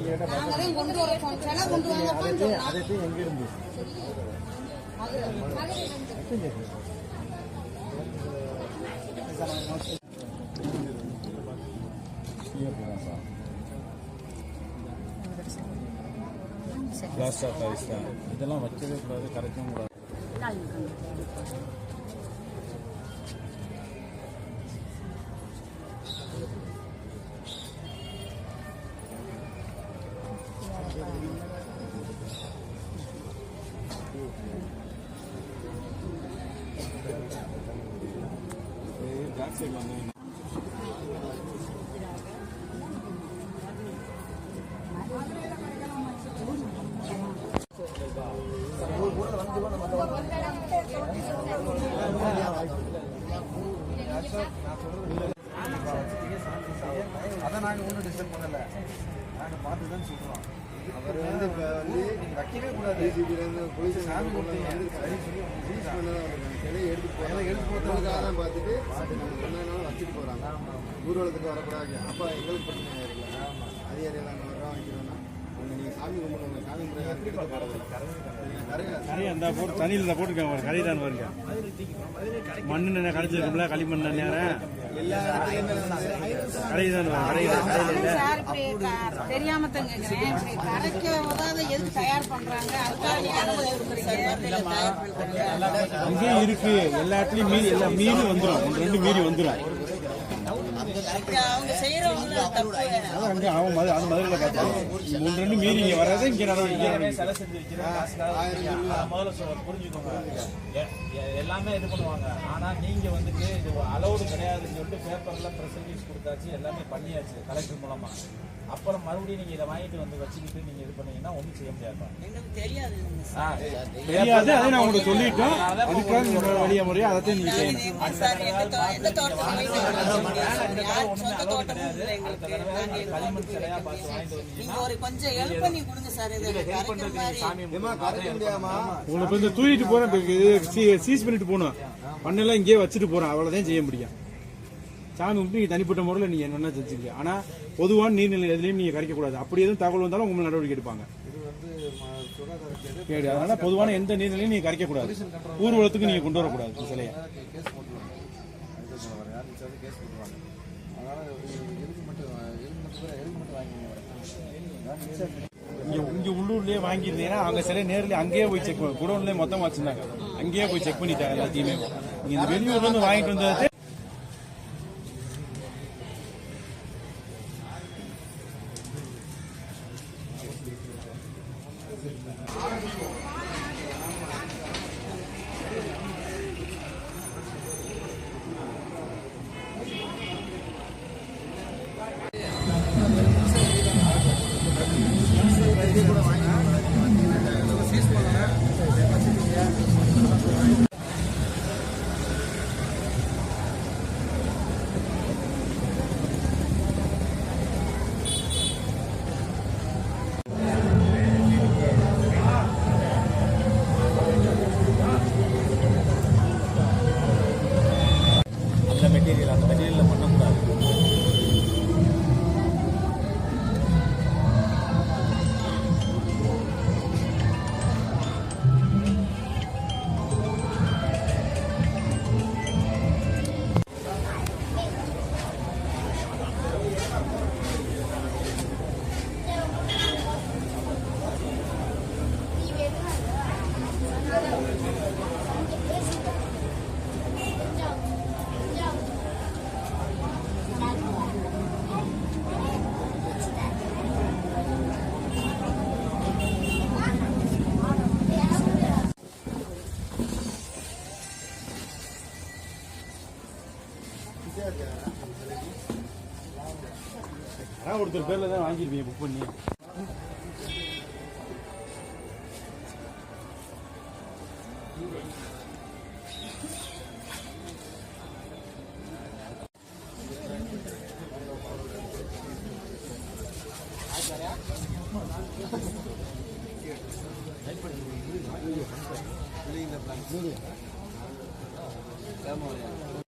என்ன கொண்டு வர கொண்டு அதை எங்க இருந்து பிளாஸ்டர் இதெல்லாம் வைக்கவே கூடாது கரைக்கவும் கூடாது. பேக் சைடு வந்து அதை நாங்கள் ஒன்றும் டிசைட் பண்ணல நாங்கள் பார்த்து தான் சொல்கிறோம் அவர் வந்து இப்போ வந்து நீங்கள் வைக்கவே கூடாது டிசிபிலேருந்து போலீஸ் சாமி கொடுத்தீங்க சரி சொல்லி ரிலீஸ் எடுத்து போகிறாங்க எடுத்து போகிறதுக்காக தான் பார்த்துட்டு என்னன்னாலும் வச்சுட்டு போகிறாங்க ஊர்வலத்துக்கு வரக்கூடாது அப்பா எங்களுக்கு பிரச்சனை ஆயிருக்கலாம் அது வரோம் தண்ணியில் இந்த போட்டுருக்காங்க ஒரு கரை தான் மண்ணு என்ன கரைச்சிருக்கும்ல களிமண் நேரம் கரை தான். கரை தெரியாம இருக்கு. எல்லா இடத்துலயும் மீறி எல்லா மீறி வந்துடும் ரெண்டு மீறி வந்துடும் அவங்க அது மதுரையில் ரெண்டு மீறி இங்கே வராது இங்கே நடவடிக்கை. சிலை செஞ்சு வைக்கிற காசுக்காக அதை முதல்ல புரிஞ்சுக்கோங்க. எல்லாமே இது பண்ணுவாங்க. ஆனா நீங்க வந்துட்டு இது அலௌடு கிடையாதுன்னு சொல்லிட்டு பேப்பர்ல ப்ரெஸ் ரிலீஸ் கொடுத்தாச்சு எல்லாமே பண்ணியாச்சு கலெக்டர் மூலமா. அப்புறம் மறுபடியும் நீங்க இதை வாங்கிட்டு வந்து வச்சுக்கிட்டு நீங்க இது பண்ணீங்கன்னா ஒண்ணும் செய்ய முடியாது எங்களுக்கு தெரியாது. ஆ, தெரியாது. அதை நான் உங்களுக்கு சொல்லிட்டோம். அதுக்காக நீங்க வழிய நீங்க செய்யணும். சொந்த ஒரு கொஞ்சம் உங்களை தூக்கிட்டு போறேன் சீஸ் பண்ணிட்டு போகணும். பண்ணெல்லாம் இங்கேயே வச்சுட்டு போறேன் அவ்வளவுதான் செய்ய முடியும். சாமி கும்பிட்டு நீங்க தனிப்பட்ட முறையில் நீங்க என்னென்ன செஞ்சுக்க ஆனா பொதுவான நீர்நிலை எதுலையும் நீங்க கரைக்க கூடாது அப்படி எதுவும் தகவல் வந்தாலும் உங்க மேல நடவடிக்கை எடுப்பாங்க. கேடு. அதனால பொதுவான எந்த நீர்நிலையும் நீங்க கரைக்க கூடாது ஊர்வலத்துக்கு நீங்க கொண்டு வரக்கூடாது சிலையை. கேஸ் இங்கே உள்ளூர்லேயே மட்டும் மட்டும் மட்டும் வாங்கியிருந்தீங்கன்னா அவங்க சிலை நேரில் அங்கேயே போய் செக் பண்ண. குடோன்லேயே மொத்தமாக வச்சுருந்தாங்க. அங்கேயே போய் செக் பண்ணிட்டாங்க எல்லாத்தையுமே. நீங்கள் இந்த வெளியூர்லேருந்து வாங்கிட்டு வந்தது அந்த யாராவது ஒருத்தர் பேரில் தான் வாங்கியிருப்பீங்க புக் பண்ணி. பிளான்